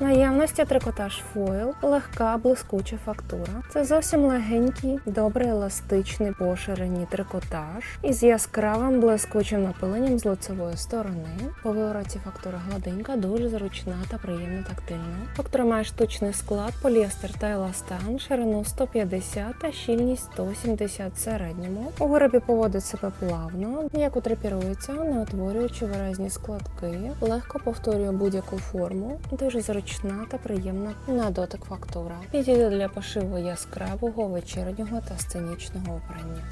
наявності трикотаж фойл, легка блискуча фактура. Це зовсім легенький, добре еластичний поширені трикотаж із яскравим блискучим напиленням з лицевої сторони. По вивороті фактура гладенька, дуже зручна та приємно тактильна. Фактура має штучний склад, поліестер та еластан, ширину 150 та щільність 170 в середньому. У виробі поводить себе плавно, м'яко трепірується, не утворюючи виразні складки, легко повторює будь-яку форму, дуже зручна та приємна на дотик фактура. Підійде для пошиву яскравого вечірнього та сценічного обрання.